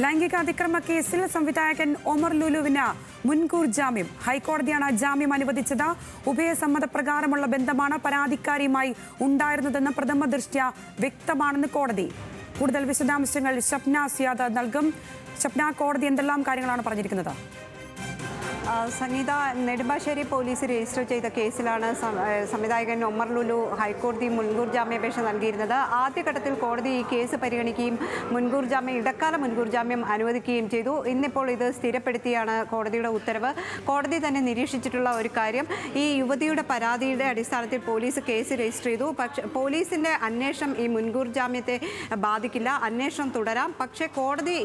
ലൈംഗിക അതിക്രമ കേസിൽ സംവിധായകൻ ഒമർ ലുലുവിന് മുൻകൂർ ജാമ്യം. ഹൈക്കോടതിയാണ് ജാമ്യം അനുവദിച്ചത്. ഉഭയസമ്മതപ്രകാരമുള്ള ബന്ധമാണ് പരാതിക്കാരിയുമായി ഉണ്ടായിരുന്നതെന്ന് പ്രഥമ ദൃഷ്ട്യ വ്യക്തമാണെന്ന് കോടതി. കൂടുതൽ വിശദാംശങ്ങൾ ഷപ്ന സിയാദ് നൽകും. ഷപ്ന കോടതി എന്തെല്ലാം കാര്യങ്ങളാണ് പറഞ്ഞിരിക്കുന്നത്? സംഗീത നെടുമ്പാശ്ശേരി പോലീസ് രജിസ്റ്റർ ചെയ്ത കേസിലാണ് സംവിധായകൻ ഒമർ ലുലു ഹൈക്കോടതി മുൻകൂർ ജാമ്യാപേക്ഷ നൽകിയിരുന്നത്. ആദ്യഘട്ടത്തിൽ കോടതി ഈ കേസ് പരിഗണിക്കുകയും മുൻകൂർ ജാമ്യം ഇടക്കാല മുൻകൂർ ജാമ്യം അനുവദിക്കുകയും ചെയ്തു. ഇന്നിപ്പോൾ ഇത് സ്ഥിരപ്പെടുത്തിയാണ് കോടതിയുടെ ഉത്തരവ്. കോടതി തന്നെ നിരീക്ഷിച്ചിട്ടുള്ള ഒരു കാര്യം ഈ യുവതിയുടെ പരാതിയുടെ അടിസ്ഥാനത്തിൽ പോലീസ് കേസ് രജിസ്റ്റർ ചെയ്തു. പക്ഷേ പോലീസിന്റെ അന്വേഷണം ഈ മുൻകൂർ ജാമ്യത്തെ ബാധിക്കില്ല. അന്വേഷണം തുടരാം. പക്ഷേ കോടതി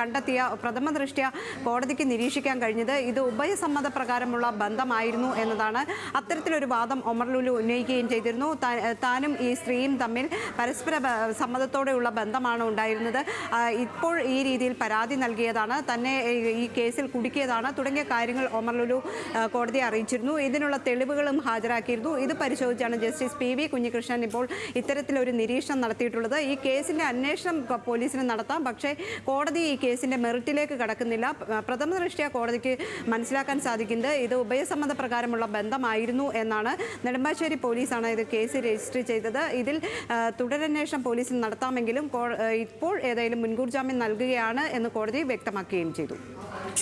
കണ്ടെത്തിയ പ്രഥമ ദൃഷ്ട്യ കോടതിക്ക് നിരീക്ഷിക്കാൻ കഴിഞ്ഞത് ഇത് ഉഭയസമ്മത പ്രകാരമുള്ള ബന്ധമായിരുന്നു എന്നതാണ് അത്തരത്തിലൊരു വാദം ഒമർ ലുലു ഉന്നയിക്കുകയും ചെയ്തിരുന്നു. താനും ഈ സ്ത്രീയും തമ്മിൽ പരസ്പര സമ്മതത്തോടെയുള്ള ബന്ധമാണ് ഉണ്ടായിരുന്നത്. ഇപ്പോൾ ഈ രീതിയിൽ പരാതി നൽകിയതാണ്. തന്നെ ഈ- കേസിൽ കുടുക്കിയതാണ്. തുടങ്ങിയ കാര്യങ്ങൾ ഒമർ ലുലു കോടതിയെ അറിയിച്ചിരുന്നു. ഇതിനുള്ള തെളിവുകളും ഹാജരാക്കിയിരുന്നു. ഇത് പരിശോധിച്ചാണ് ജസ്റ്റിസ് പി വി കുഞ്ഞികൃഷ്ണൻ ഇപ്പോൾ ഇത്തരത്തിലൊരു നിരീക്ഷണം നടത്തിയിട്ടുള്ളത്. ഈ കേസിന്റെ അന്വേഷണം പോലീസിന് നടത്താം. പക്ഷേ കോടതി ഈ കേസിന്റെ മെറിറ്റിലേക്ക് കടക്കുന്നില്ല. പ്രഥമ ദൃഷ്ടിയ കോടതിക്ക് മനസ്സിലാക്കാൻ സാധിക്കുന്നത്. ഇത് ഉഭയസമ്മത പ്രകാരമുള്ള ബന്ധമായിരുന്നു എന്നാണ് നെടുമ്പാശ്ശേരി പോലീസാണ് ഇത് കേസ് രജിസ്റ്റർ ചെയ്തത്. ഇതിൽ തുടരന്വേഷണം പോലീസിന് നടത്താമെങ്കിലും ഇപ്പോൾ ഏതായാലും മുൻകൂർ ജാമ്യം നൽകുകയാണ് എന്ന് കോടതി വ്യക്തമാക്കുകയും ചെയ്തു.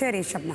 ശരി ഷപ്ന